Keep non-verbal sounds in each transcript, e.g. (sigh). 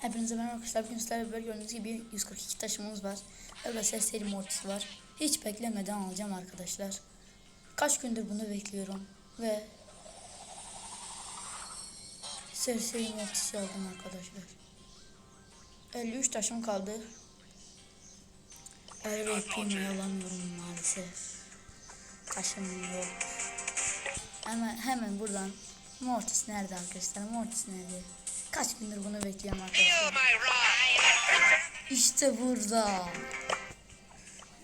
Hepinize merhaba arkadaşlar. Bugün sizlerle böyle gördüğünüz gibi 142 taşımız var. Ses seri mortis var. Hiç beklemeden alacağım arkadaşlar. Kaç gündür bunu bekliyorum. Ve serseri mortisi aldım arkadaşlar. 53 taşım kaldı. El rapimi alamıyorum maalesef. Taşım yok. Hemen hemen buradan Mortis nerede arkadaşlar? Mortis nerede? Kaç gündür bunu bekliyorum arkadaşlar. İşte burada.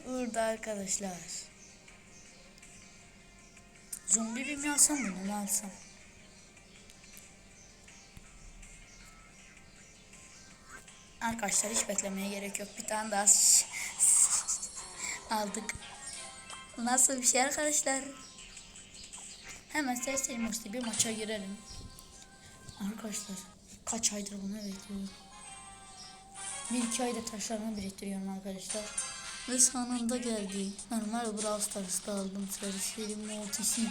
Burada arkadaşlar. Zombi bir mi alsam bunu mu alsam? Arkadaşlar hiç beklemeye gerek yok. Bir tane daha (laughs) aldık. Nasıl bir şey arkadaşlar? Hemen sesli musli bir maça girelim. Arkadaşlar kaç aydır bunu bekliyorum. Bir iki ayda taşlarımı biriktiriyorum arkadaşlar. Ve sonunda geldi. Normal Brawl Stars'ta aldım serisi Mortis'i.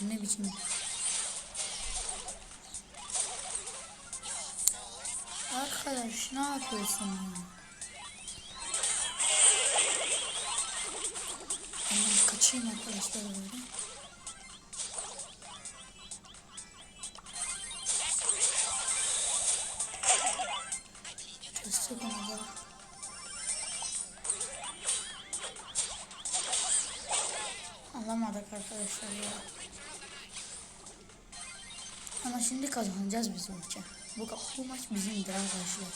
Ne biçim? Arkadaş ne yapıyorsun ya? Ben kaçayım arkadaşlar böyle. Kestik onu da. Alamadık arkadaşlar ya. Ama şimdi kazanacağız biz maçı. Bu, bu maç bizimdir arkadaşlar.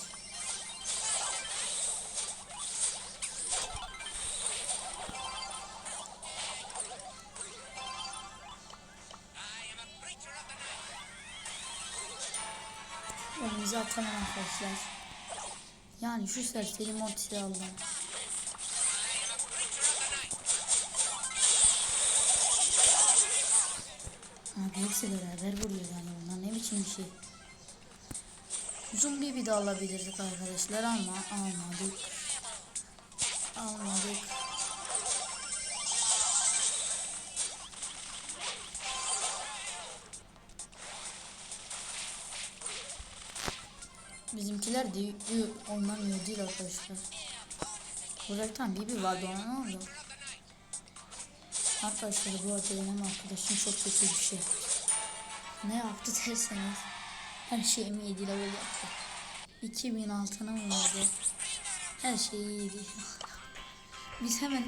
Elimize atalım arkadaşlar. Yani şu serseri mortisi aldım. Abi hepsi beraber vuruyor yani bunlar ne biçim bir şey. Zombi bir de alabilirdik arkadaşlar ama almadık. Almadık. Bizimkiler de oynamıyor değil arkadaşlar. Burada tam Bibi vardı ona ne oldu? Arkadaşlar bu arada benim arkadaşım çok kötü bir şey. Ne yaptı derseniz her şeyimi 7 level yaptı. 2000 altına mı vardı? Her şeyi iyiydi. (laughs) Biz hemen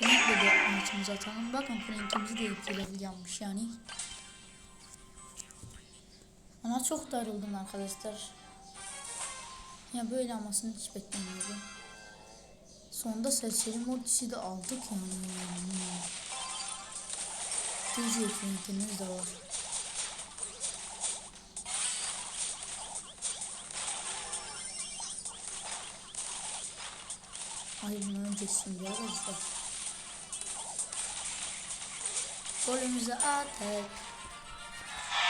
Frank'le de maçımızı atalım. Bakın Frank'imizi de 2 level yapmış yani. Ama çok darıldım arkadaşlar. Ya böyle olmasını hiç beklemiyordum. Sonunda serseri mortisi de aldık yani. DJ Frank'imiz de var. Ay bunu önce şimdi arkadaşlar. Golümüzü attık.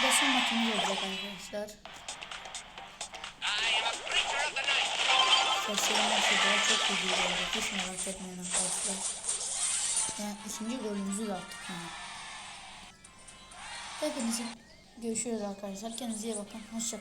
Ve son olacak arkadaşlar. Sosyal medyada çok iyi olacak. Hiç merak etmeyin arkadaşlar. Yani ikinci golümüzü de attık yani. Hepinizi görüşürüz arkadaşlar. Kendinize iyi bakın. Hoşçakalın.